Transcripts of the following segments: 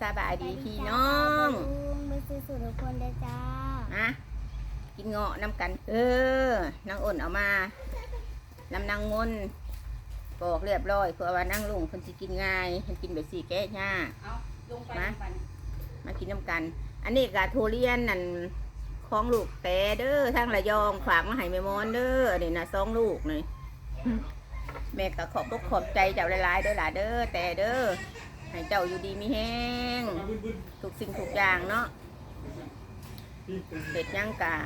สบายดีพี่น้องมือซื้อสุดทุกคนเลยจ้านะกินเงาะน้ำกัน เออนางอ้นเอามาลำนางมนปอกเรียบร้อยเพื่อว่านั่งลุงเพิ่นสิกินง่ายเพิ่นกินแบบสี่แก้ยากเอาลงไปมาลงไปมากินน้ำกัน อันนี้กะทุเรียนนั่นของลูกแต่เด้อทางระยองฝากมาให้แม่มอนเด้ออันนี่นะสองลูกนี่แม่ก็ขอบอกขอบใจเจ้าหลายๆเด้อหล่ะเด้อแต่เด้อ ให้เจ้าอยู่ดีมีแห้งทุกสิ่งทุกอย่างเนาะเด็ดหยังกะ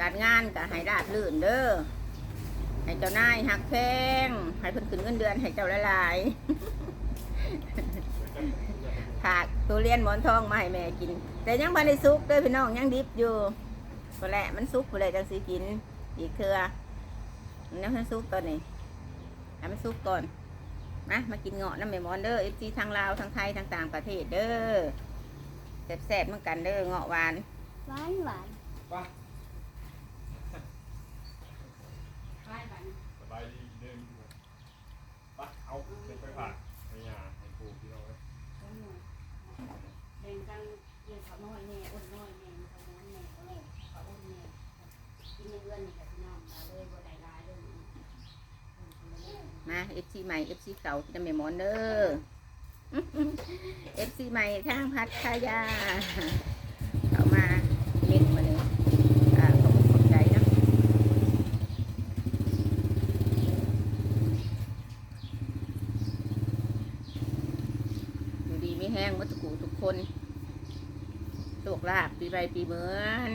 การงานกะให้ราบรื่นเด้อให้เจ้านายหักแพงให้เพิ่นขึ้นเงินเดือนให้เจ้าหลายๆถากตัวเรียนหมอนทองมาให้แม่กิน แต่ยังบ่ได้สุกเด้อพี่น้องยังดิบอยู่ก็แหละมันสุกบ่ได้จังสิกินอีกเทื่อมันยังมันสุกตอนนี้ให้มันสุกก่อน นะมากินเงาะน้ำแม่หมอนเด้อ FC ทางลาวทางไทยทางต่างประเทศเด้อแซ่บๆเหมือนกันเด้อเงาะหวาน หวานหวาน ไปไป สบายดีหนึ่งปะเอาเด็กไปผ่านไปหยาให้ปูพี่น้องเลย เอาหน่อยแบ่งกันเลี้ยงเขาน้อยแน่อ้นน้อยแน่เขาน้อยแน่เขาแน่เขาอ้นแน่กินในเรือนนี่กับพี่น้องมาเลยบ่ได้รายเลย มา FC ใหม่ FC เก่าที่น้ำแม่หมอนเด้อ FC ใหม่ทางพัทยาเข้ามาเล่นมาเลยอ่าขอบคุณขอบใจนะอยู่ดีไม่แห้งวัตถุกูทุกคนโชคลาภปีใบปีเหมือน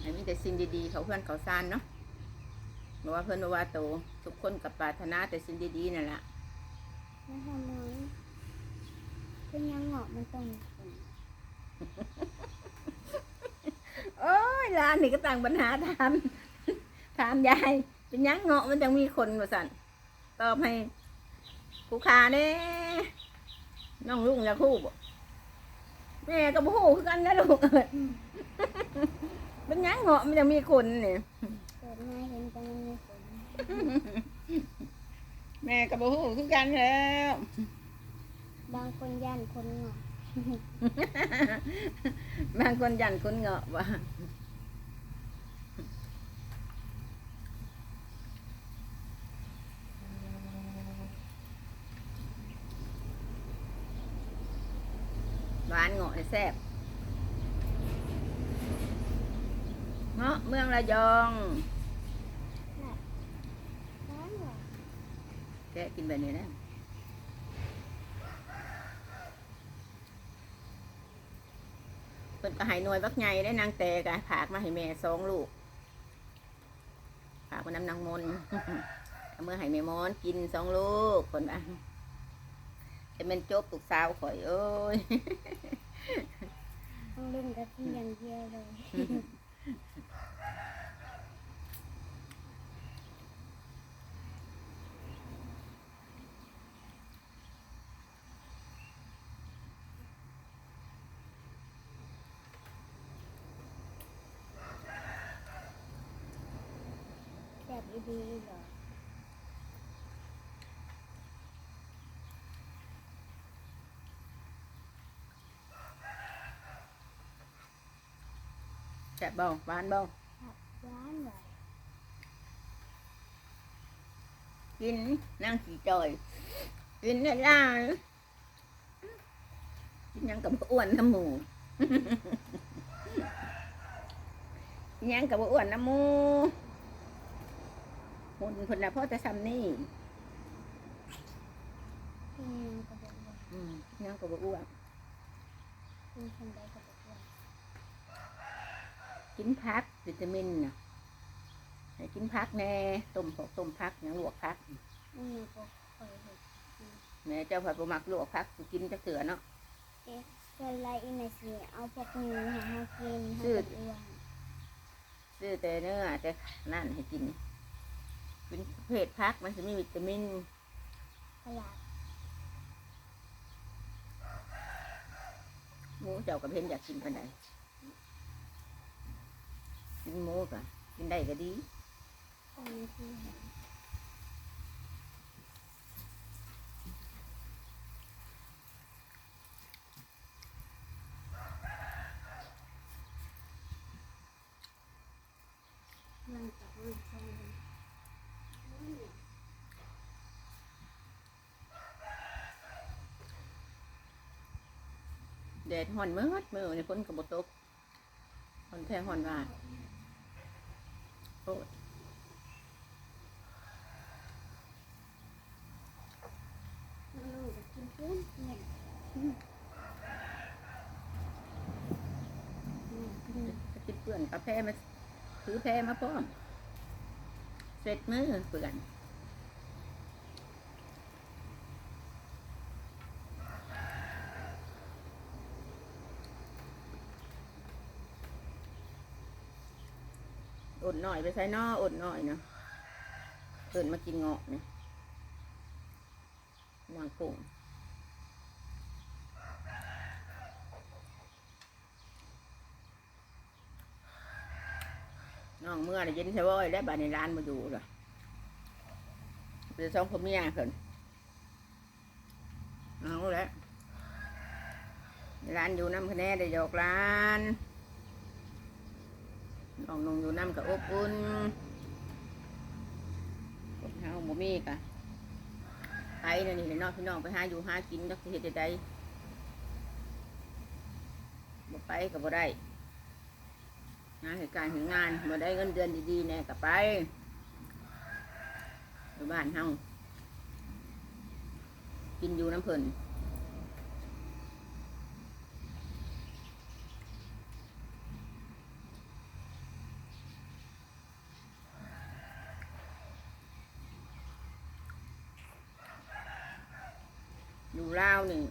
ให้มีแต่สิ่งดีๆเขาเพื่อนเขาซานเนาะ บอกว่าเพื่อนบอกว่าโตทุกคนกับปรารถนาแต่สิ่งดีๆนั่นแหละนะทำน้อยเป็นยังเหงาะมันตรงโอ้ยร้านนี่ก็ต่างปัญหาถามถามยายเป็นหยังเงาะมันจังมีคนมาสั่นตอบให้ผู้ค้าเน่น้องลุงอยากคู่บ่แม่ก็บ่ฮู้คือกันนะลูกเอ้ยเป็นหยังเงาะมันจังมีคนนี่เกิ ดมาเห็นแต่มันมีฝนแม่ก็บ่ฮู้คือกันแล้วบางคนย่านคนเหงาะบางคนยันคนเงาะว่าหวานเงาะนี่แซ่บเงาะเมืองระยอง หวานหวาน แกะกินแบบนี้นะเพิ่นก็ให้หน่วยบักใหญ่ได้นางแต่กะผากมาให้แม่สองลูกผากมาน้ำนางมนเมื่อให้แม่มอนกินสองลูกคนบ้างจะเป็นจบลูกสาวข่อยเอ้ยต้องเล่นกะทิอย่างเดียวเลย แบบดีๆเหรอแซ่บบ่หวานบ่ครับหวาน หวานกินนั่งขี่จอยกินได้ล่ายกินหยังกับบ่อ้วนน้ำหมูกินหยังกับบ่อ้วนน้ำหมูหุ่นคนละพ่อจะทำนี่กินยังกระบอกว่าอืมกินหยังกับบ่อ้วนกินคนใดกระบอกว่ากินพักวิตามินนะให้กินพักแน่ต้มพวกต้มพักหยังลวกพักไม่ยังก็คอยเห็นแม่เจ้าผัดบะมักลวกพักกูกินจะเสือเนาะเอ๊ะส่วนไรอีเมสีเอาพวกนี้ให้เขากินให้ซื้อกับอ้วน ซื้อแต่เนื้อแต่นั่นให้กิน ป็นเพศพักมันจะมีวิตามินขยะหมูเจ้ากับเพนอยากกินปานใดกินหมูกะกินได้ก็ดีตอนนี้คือ แดดห่อนมืดมือในฝนกับบตกห่อนแท้ห่อนว่าโอ้ยลูกจะกินเนี่ยจะกินเปื่อนกาแฟมาถือแพรมาพร้อม เสร็จมือเปื่อน อดหน่อยไปใส่นออดหน่อยเนาะเปิดมากินเงาะเนี่ยนางปุ่งน้องเมื่อได้ยินใช่ว่าแล้วบ้านในร้านมาอยู่เหรอเป็นสองพ่อเมียเพิ่นเอาแล้วร้านอยู่น้ำคะแนนได้ยกร้าน น้องนงอยู่น้ำกับอบอุ่นคนเฮาบ่มีกะไปนั่นนี่แหละเน้องพี่น้องไปหาอยู่หากินจักสิเฮ็ดได้บ่ไปก็บ่ได้งานเหตุการณ์เหตุงานบ่ได้เงินเดือนดีๆแน่ก็ไปอยู่บ้านเฮากินอยู่น้ำเพิ่น ลาวนี่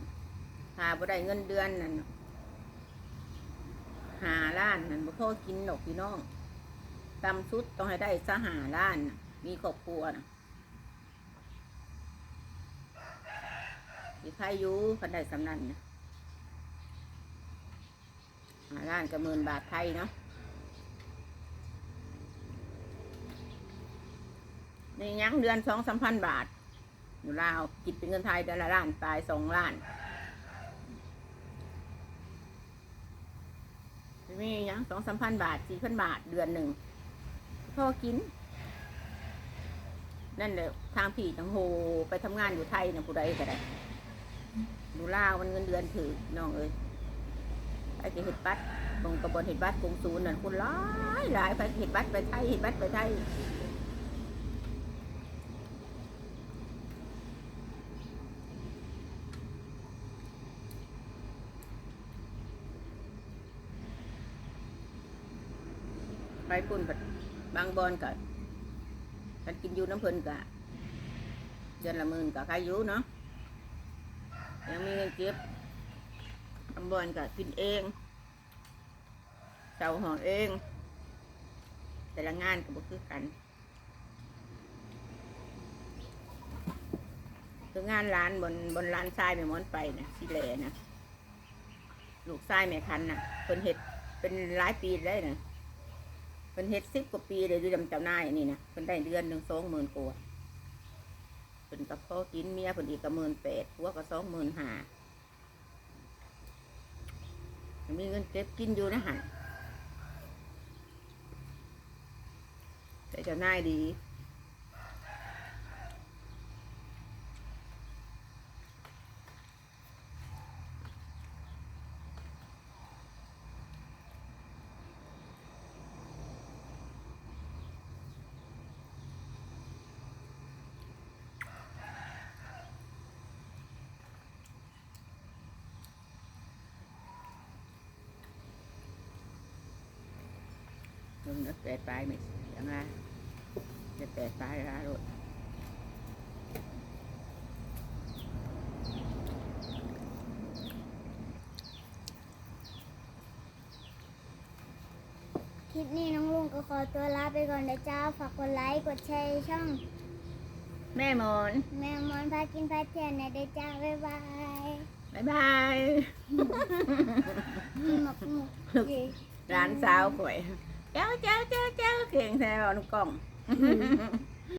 หาบ่ได้เงินเดือนนั่นหาล้านนั่นบ่พอกินดอกพี่น้องตำสุดต้องให้ได้สหาล้านมีครอบครัวนะมีใครอยู่คันได้สำนันนะหาล้านกับหมื่นบาทไทยเนาะในยังเดือนสองสามพันบาท อยู่ลาวคิดเป็นเงินไทยเดือนละล้านปลายสองล้านมีหยังสองสามพันบาทสี่พันบาทเดือนหนึ่งพอกิน นั่นแหละทางพี่จังโหไปทำงานอยู่ไทยนะผู้ใดก็ได้อยู่ลาวมันเงินเดือนถือน้องเอ้ยไปเห็ดบัตรตรงกระบวนเห็ดบัตรกงศูนย์นั่นคนหลายหลายไปเห็ดบัตรไปไทยเห็ดบัตรไปไทย ไปปุ่นกับบางบอนกับกันกินอยู่น้ำเพลินกะเดือนละหมื่นกับใครอยู่เนาะยังมีเงินเก็บบางบอนกับกินเองเสาห่อเอง แต่ละงานก็บ่คือกันคืองานร้านบนบนร้านทรายแม่ม้อนไปนะสิแหลนะลูกทรายแม่คันน่ะเป็นเห็ดเป็นหลายปีได้นะ เป็นเฮ็ดสิบกว่าปีเลยดูจำเจ้านายนี่นะเป็นได้เดือนหนึ่งสองหมื่นกว่าเป็นกับพ่อกินเมียเป็นอีกกับหมื่นแปดพัวก็สองหมื่นห้ามีเงินเก็บกินอยู่นะฮะแต่เจ้านายดี ลงนักแปดปลายไม่ยังไงจะแปดปลายละรถคลิปนี้น้องลุงก็ขอตัวลาไปก่อนนะเจ้าฝากกดไลค์กดแชร์ช่อง แม่หมอนแมวมอนพากินพาเที่ยวนะเด้อจ้าบ๊ายบายบ๊ายบายกินหมกหมุกดีร้านสาวข่อย เจ้าเจ้าเจ้าเจ้าเก่งแท้เอาลูกกล่อง